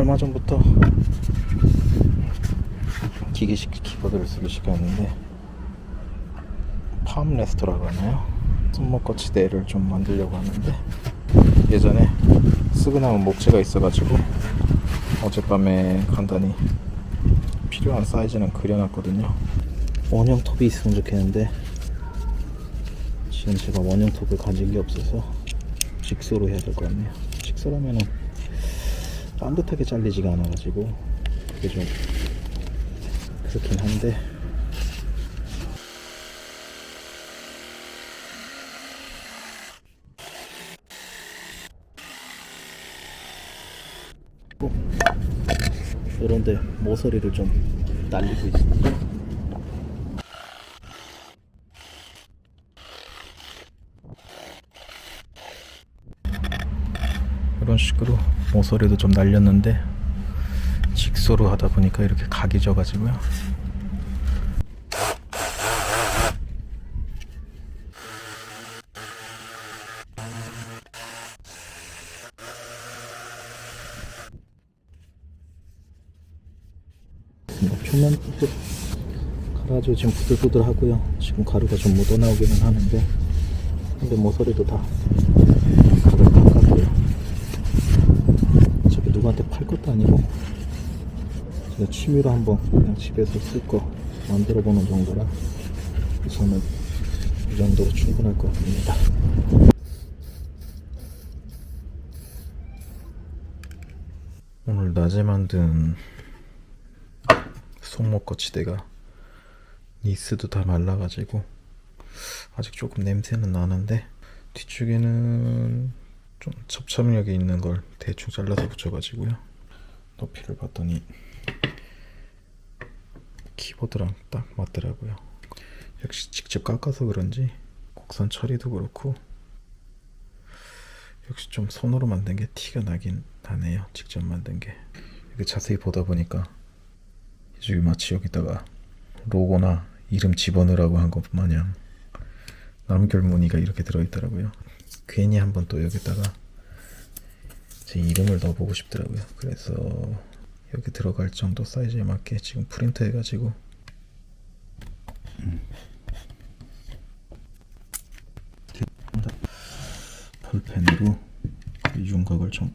얼마 전부터 기계식 키보드를 쓰기 시작했는데 팜 레스토라고 하나요? 손목거치 대를 좀 만들려고 하는데 예전에 쓰고 남은 목재가 있어가지고 어젯밤에 간단히 필요한 사이즈는 그려놨거든요 원형 톱이 있으면 좋겠는데 지금 제가 원형 톱을 가진 게 없어서 직소로 해야 될 것 같네요 직소라면은 반듯하게 잘리지가 않아가지고 그게 좀 그렇긴 한데 이런데 모서리를 좀 날리고 있습니다. 이런 식으로 모서리도 좀 날렸는데 직소로 하다 보니까 이렇게 각이 져가지고요. 표면 부분 갈아가지고 지금 부들부들 하고요. 지금 가루가 좀 묻어 나오기는 하는데 근데 모서리도 다 각을 깎았고요. 누구한테 팔 것도 아니고 제가 취미로 한번 그냥 집에서 쓸 거 만들어 보는 정도라 우선은 이 정도로 충분할 것 같습니다. 오늘 낮에 만든 손목거치대가 니스도 다 말라가지고 아직 조금 냄새는 나는데 뒤쪽에는 좀 접착력이 있는 걸 대충 잘라서 붙여가지고요. 높이를 봤더니 키보드랑 딱 맞더라고요. 역시 직접 깎아서 그런지 곡선 처리도 그렇고 역시 좀 손으로 만든 게 티가 나긴 나네요 직접 만든 게. 이렇게 자세히 보다 보니까 이쪽에 마치 여기다가 로고나 이름 집어넣으라고 한 것 마냥 남결 무늬가 이렇게 들어있더라고요. 괜히 한번 또 여기다가 제 이름을 넣어보고 싶더라고요. 그래서 여기 들어갈 정도 사이즈에 맞게 지금 프린트 해가지고 음. 볼펜으로 이 윤곽을 좀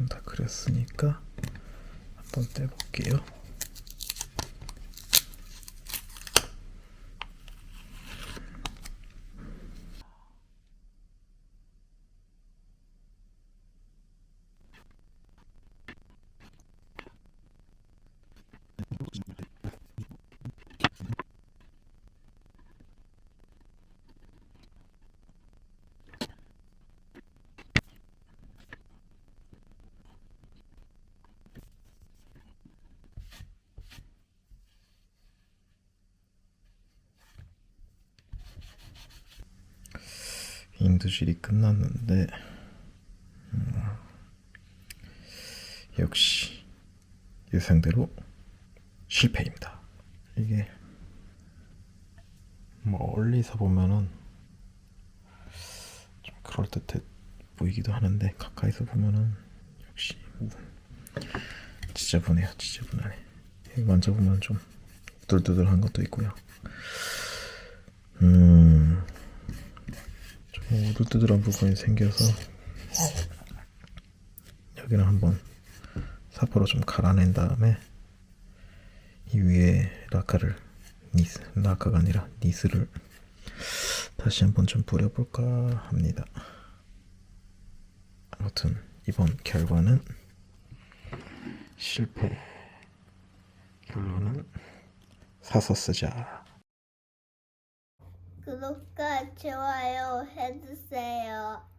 지금 다 그렸으니까 한번 떼볼게요. 인두질이 끝났는데 음, 역시 예상대로 실패입니다. 이게 멀리서 보면은 좀 그럴듯해 보이기도 하는데 가까이서 보면은 역시 지저분해요. 지저분하네. 만져보면 좀 뚫뚫한 것도 있고요. 음. 좀 우두두들한 부분이 생겨서 여기는 한번 사포로 좀 갈아낸 다음에 이 위에 라카를 니스 라카가 아니라 니스를 다시 한번 좀 뿌려볼까 합니다. 아무튼 이번 결과는 실패. 결론은 사서 쓰자. 좋아요 해주세요.